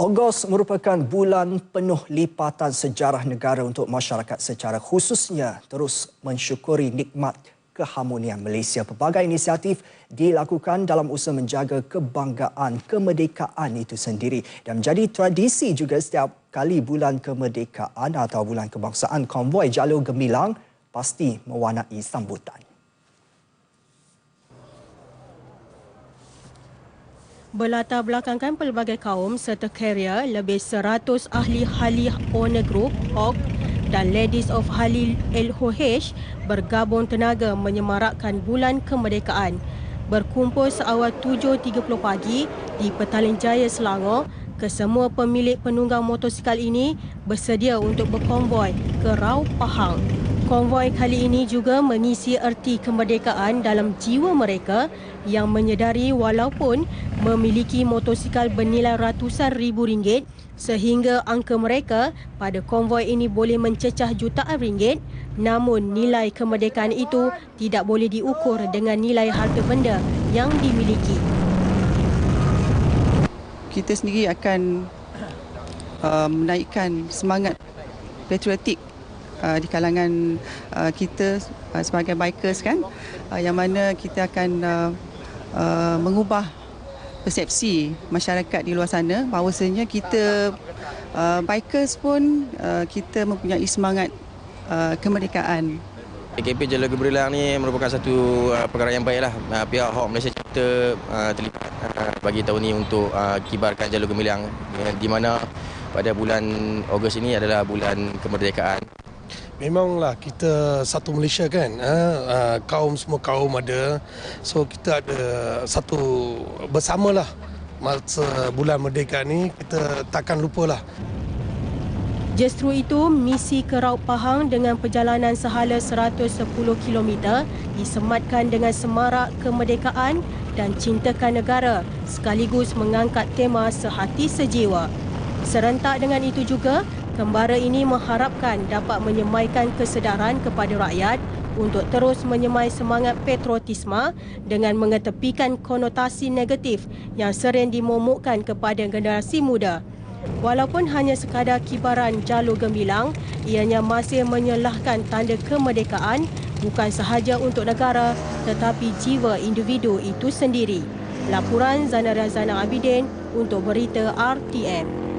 Ogos merupakan bulan penuh lipatan sejarah negara untuk masyarakat secara khususnya terus mensyukuri nikmat keharmonian Malaysia. Pelbagai inisiatif dilakukan dalam usaha menjaga kebanggaan kemerdekaan itu sendiri dan menjadi tradisi juga setiap kali bulan kemerdekaan atau bulan kebangsaan konvoi jalur gemilang pasti mewarnai sambutan. Berlatar belakangkan pelbagai kaum serta karier lebih 100 ahli Halih Owner Group HOG dan Ladies of Halil LOH bergabung tenaga menyemarakkan bulan kemerdekaan. Berkumpul seawal 7.30 pagi di Petaling Jaya Selangor, kesemua pemilik penunggang motosikal ini bersedia untuk berkonvoi ke Rau Pahang. Konvoi kali ini juga mengisi erti kemerdekaan dalam jiwa mereka yang menyedari walaupun memiliki motosikal bernilai ratusan ribu ringgit sehingga angka mereka pada konvoi ini boleh mencecah jutaan ringgit namun nilai kemerdekaan itu tidak boleh diukur dengan nilai harta benda yang dimiliki. Kita sendiri akan uh, menaikkan semangat patriotik uh, di kalangan uh, kita uh, sebagai bikers kan uh, yang mana kita akan uh, uh, mengubah persepsi masyarakat di luar sana bahawasanya kita uh, bikers pun uh, kita mempunyai semangat uh, kemerdekaan KKP Jalur Gebrilang ni merupakan satu uh, perkara yang baiklah. Uh, pihak Hawk Malaysia kita uh, terlibat uh, bagi tahun ini untuk uh, kibarkan Jalur Gemilang uh, di mana pada bulan Ogos ini adalah bulan kemerdekaan memanglah kita satu Malaysia kan ha, kaum semua kaum ada. So kita ada satu bersamalah masa bulan merdeka ni kita takkan lupalah. Justru itu, misi ke Raut Pahang dengan perjalanan sehala 110 km disematkan dengan semarak kemerdekaan dan cintakan negara sekaligus mengangkat tema sehati sejiwa. Serentak dengan itu juga, Kembara ini mengharapkan dapat menyemaikan kesedaran kepada rakyat untuk terus menyemai semangat patriotisme dengan mengetepikan konotasi negatif yang sering dimomokkan kepada generasi muda. Walaupun hanya sekadar kibaran jalur gemilang, ianya masih menyelahkan tanda kemerdekaan bukan sahaja untuk negara tetapi jiwa individu itu sendiri. Laporan Zana Abidin untuk berita RTM.